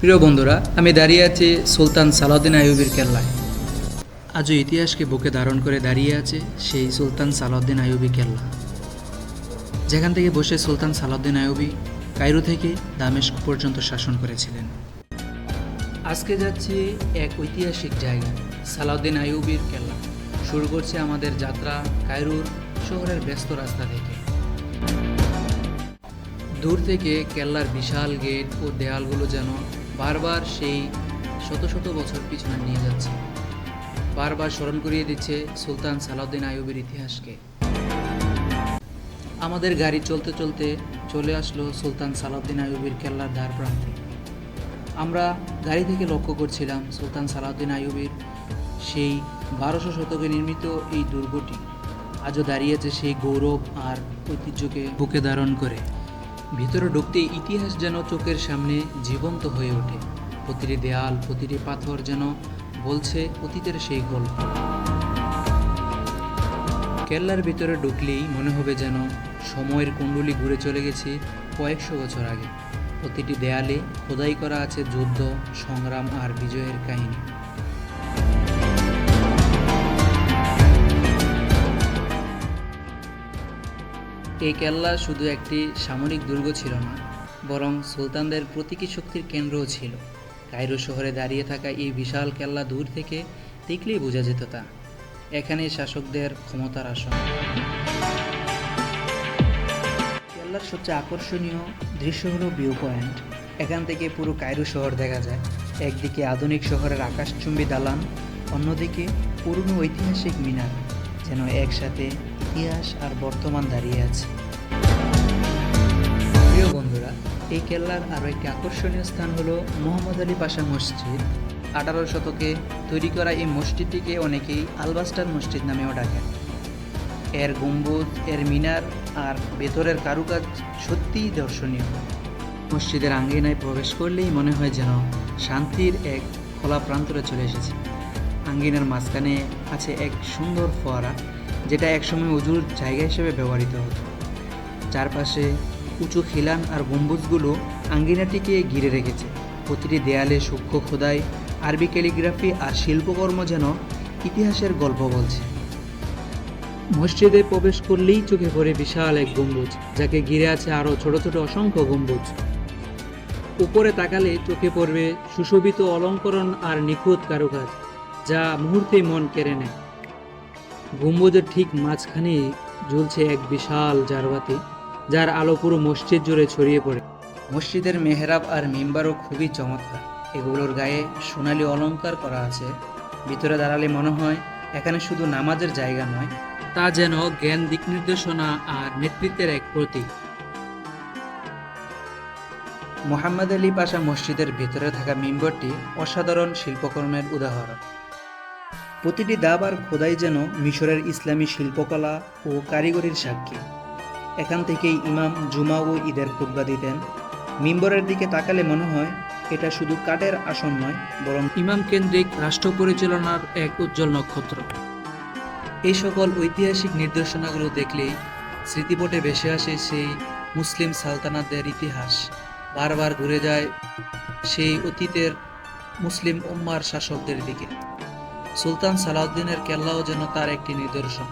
প্রিয় বন্ধুরা, আমি দাঁড়িয়ে আছি সুলতান সালাউদ্দিন আইয়ুবের কেল্লায়। আজও ইতিহাসকে বুকে ধারণ করে দাঁড়িয়ে আছে সেই সুলতান সালাউদ্দিন আইয়ুবী কেল্লা। যেখান থেকে বসে সুলতান সালাউদ্দিন আইয়ুবী কায়রো থেকে দামেস্ক পর্যন্ত শাসন করেছিলেন। আজকে যাচ্ছি এক ঐতিহাসিক জায়গা সালাউদ্দিন আইয়ুবীর কেল্লা। শুরু করছে আমাদের যাত্রা কায়রোর শহরের ব্যস্ত রাস্তা থেকে। দূর থেকে কেল্লার বিশাল গেট ও দেয়ালগুলো যেন বারবার সেই শত শত বছর পিছনে নিয়ে যাচ্ছে। বারবার স্মরণ করিয়ে দিচ্ছে সুলতান সালাউদ্দিন আইয়ুবের ইতিহাসকে। আমাদের গাড়ি চলতে চলতে চলে আসলো সুলতান সালাউদ্দিন আইয়ুবের কেল্লার দ্বার প্রান্তে। আমরা গাড়ি থেকে লক্ষ্য করছিলাম সুলতান সালাউদ্দিন আইয়ুবের সেই বারোশো শতকে নির্মিত এই দুর্গটি। আজও দাঁড়িয়েছে সেই গৌরব আর ঐতিহ্যকে বুকে ধারণ করে। ভিতরে ঢুকতে ইতিহাস যেন চোখের সামনে জীবন্ত হয়ে ওঠে। প্রতিটি দেয়াল, প্রতিটি পাথর যেন বলছে অতীতের সেই গল্প। কেল্লার ভিতরে ঢুকলেই মনে হবে যেন সময়ের কুণ্ডলি ঘুরে চলে গেছে কয়েকশো বছর আগে। প্রতিটি দেয়ালে খোদাই করা আছে যুদ্ধ, সংগ্রাম আর বিজয়ের কাহিনী। এই কেল্লা শুধু একটি সামরিক দুর্গ ছিল না, বরং সুলতানদের প্রতীকী শক্তির কেন্দ্রও ছিল। কায়রো শহরে দাঁড়িয়ে থাকা এই বিশাল কেল্লা দূর থেকে দেখলেই বোঝা যেত তা। এখানে শাসকদের ক্ষমতার আসন। কেল্লার সবচেয়ে আকর্ষণীয় দৃশ্য হলো ভিউ পয়েন্ট। এখান থেকে পুরো কায়রো শহর দেখা যায়। একদিকে আধুনিক শহরের আকাশচুম্বী দালান, অন্যদিকে পুরনো ঐতিহাসিক মিনার, যেন একসাথে ইতিহাস আর বর্তমান দাঁড়িয়ে আছে। প্রিয় বন্ধুরা, এই কেল্লার আরও একটি আকর্ষণীয় স্থান হলো মোহাম্মদ আলী পাশা মসজিদ। আঠারো শতকে তৈরি করা এই মসজিদটিকে অনেকেই আলবাস্টার মসজিদ নামেও ডাকেন। এর গম্বুজ, এর মিনার আর ভেতরের কারুকাজ সত্যিই দর্শনীয়। মসজিদের আঙ্গিনায় প্রবেশ করলেই মনে হয় যেন শান্তির এক খোলা প্রান্তরে চলে এসেছে। আঙ্গিনার মাঝখানে আছে এক সুন্দর ফোয়ারা। যেটা একসময় উজুর জায়গা হিসেবে ব্যবহৃত হতো। চারপাশে উঁচু খিলান আর গম্বুজগুলো আঙ্গিনাটিকে ঘিরে রেখেছে। প্রতিটি দেয়ালে সূক্ষ্ম খোদাই আরবি ক্যালিগ্রাফি আর শিল্পকর্ম যেন ইতিহাসের গল্প বলছে। মসজিদে প্রবেশ করলেই চোখে পড়ে বিশাল এক গম্বুজ, যাকে ঘিরে আছে আরও ছোট ছোট অসংখ্য গম্বুজ। উপরে তাকালে চোখে পড়বে সুশোভিত অলঙ্করণ আর নিখুঁত কারুকাজ, যা মুহূর্তেই মন কেড়ে নেয়। গম্বুজের ঠিক মাঝখানে ঝুলছে এক বিশাল জারবাতি, যার আলো পুরো মসজিদ জুড়ে ছড়িয়ে পড়ে। মসজিদের মেহরাব আর মিম্বারও খুবই চমৎকার। এগুলোর গায়ে সোনালি অলংকার করা আছে। ভিতরে দাঁড়ালে মনে হয় এখানে শুধু নামাজের জায়গা নয়, তা যেন জ্ঞান দিক নির্দেশনা আর নেতৃত্বের এক প্রতীক। মোহাম্মদ আলী পাশা মসজিদের ভিতরে থাকা মিম্বরটি অসাধারণ শিল্পকর্মের উদাহরণ। প্রতিটি দাব আর খোদাই যেন মিশরের ইসলামী শিল্পকলা ও কারিগরির সাক্ষী। এখান থেকেই ইমাম জুমা ও ঈদের খুতবা দিতেন। মিম্বরের দিকে তাকালে মনে হয় এটা শুধু কাঠের আসন নয় বরং ইমাম কেন্দ্রিক রাষ্ট্র পরিচালনার এক উজ্জ্বল নক্ষত্র। এই সকল ঐতিহাসিক নির্দেশনাগুলো দেখলেই স্মৃতিপটে ভেসে আসে সেই মুসলিম সালতানাতদের ইতিহাস। বারবার ঘুরে যায় সেই অতীতের মুসলিম উম্মার শাসকদের দিকে। সুলতান সালাউদ্দিনের কেল্লাও যেন তার একটি নিদর্শন।